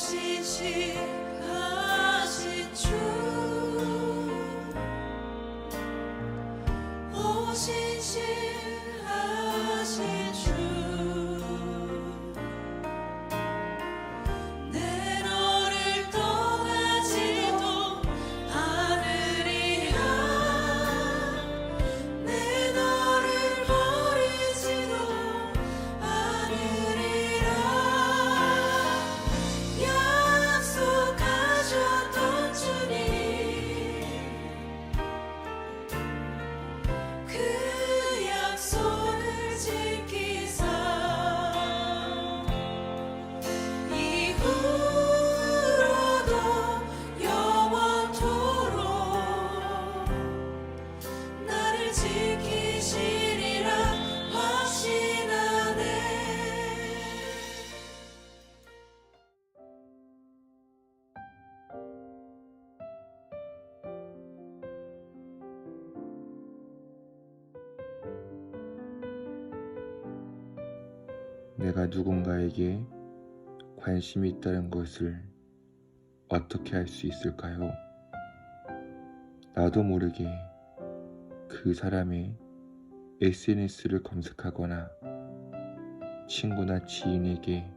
오시 내가 누군가에게 관심이 있다는 것을 어떻게 할수 있을까요? 나도 모르게 그 사람의 SNS를 검색하거나 친구나 지인에게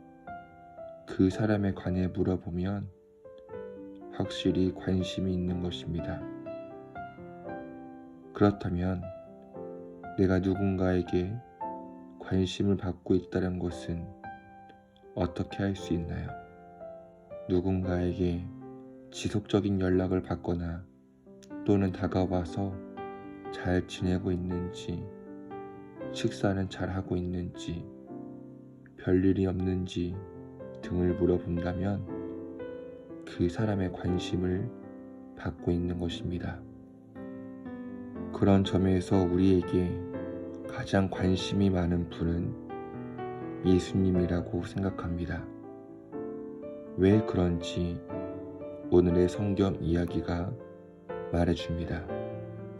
그 사람에 관해 물어보면 확실히 관심이 있는 것입니다. 그렇다면 내가 누군가에게 관심을 받고 있다는 것은 어떻게 할 수 있나요? 누군가에게 지속적인 연락을 받거나 또는 다가와서 잘 지내고 있는지, 식사는 잘 하고 있는지, 별일이 없는지 등을 물어본다면 그 사람의 관심을 받고 있는 것입니다. 그런 점에서 우리에게 가장 관심이 많은 분은 예수님이라고 생각합니다. 왜 그런지 오늘의 성경 이야기가 말해줍니다.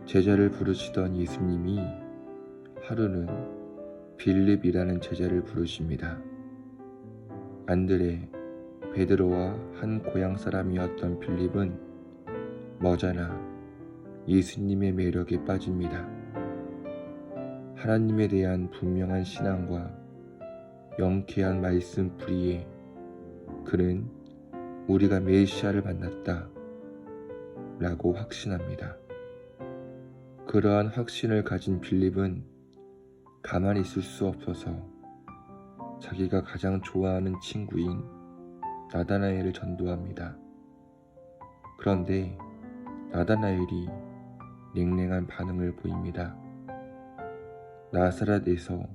제자를 부르시던 예수님이 하루는 빌립이라는 제자를 부르십니다. 안드레, 베드로와 한 고향 사람이었던 빌립은 머자나 예수님의 매력에 빠집니다. 하나님에 대한 분명한 신앙과 영쾌한 말씀풀이에 그는 우리가 메시아를 만났다 라고 확신합니다. 그러한 확신을 가진 빌립은 가만히 있을 수 없어서 자기가 가장 좋아하는 친구인 나다나엘을 전도합니다. 그런데 나다나엘이 냉랭한 반응을 보입니다. 나사렛에서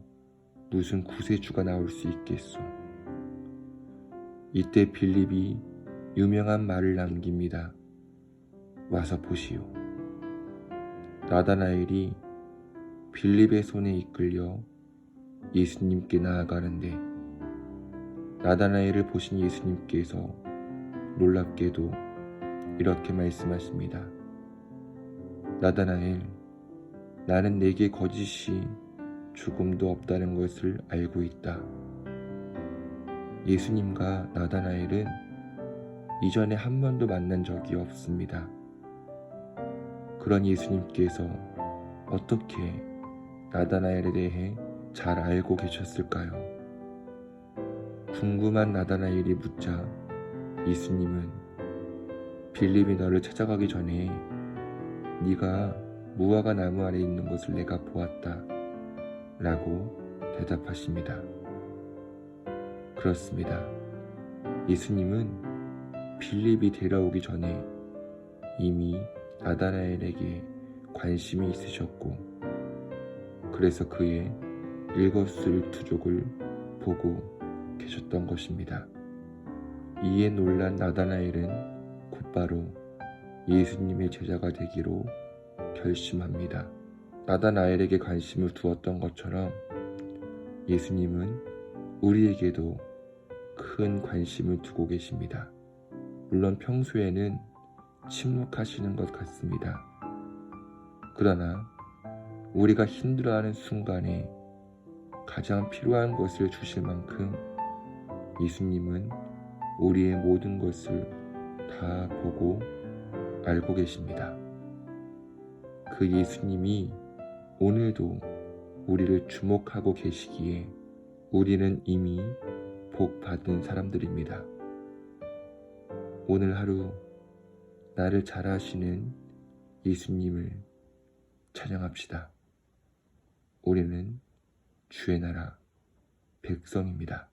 무슨 구세주가 나올 수 있겠소. 이때 빌립이 유명한 말을 남깁니다. 와서 보시오. 나다나엘이 빌립의 손에 이끌려 예수님께 나아가는데 나다나엘을 보신 예수님께서 놀랍게도 이렇게 말씀하십니다. 나다나엘, 나는 내게 거짓이 죽음도 없다는 것을 알고 있다. 예수님과 나다나엘은 이전에 한 번도 만난 적이 없습니다. 그런 예수님께서 어떻게 나다나엘에 대해 잘 알고 계셨을까요? 궁금한 나다나엘이 묻자 예수님은 빌립이 너를 찾아가기 전에 네가 무화과 나무 아래 있는 것을 내가 보았다. 라고 대답하십니다. 그렇습니다. 예수님은 빌립이 데려오기 전에 이미 나다나엘에게 관심이 있으셨고 그래서 그의 일거수일투족을 보고 계셨던 것입니다. 이에 놀란 나다나엘은 곧바로 예수님의 제자가 되기로 결심합니다. 나다나엘에게 관심을 두었던 것처럼 예수님은 우리에게도 큰 관심을 두고 계십니다. 물론 평소에는 침묵하시는 것 같습니다. 그러나 우리가 힘들어하는 순간에 가장 필요한 것을 주실 만큼 예수님은 우리의 모든 것을 다 보고 알고 계십니다. 그 예수님이 오늘도 우리를 주목하고 계시기에 우리는 이미 복 받은 사람들입니다. 오늘 하루 나를 잘 아시는 예수님을 찬양합시다. 우리는 주의 나라 백성입니다.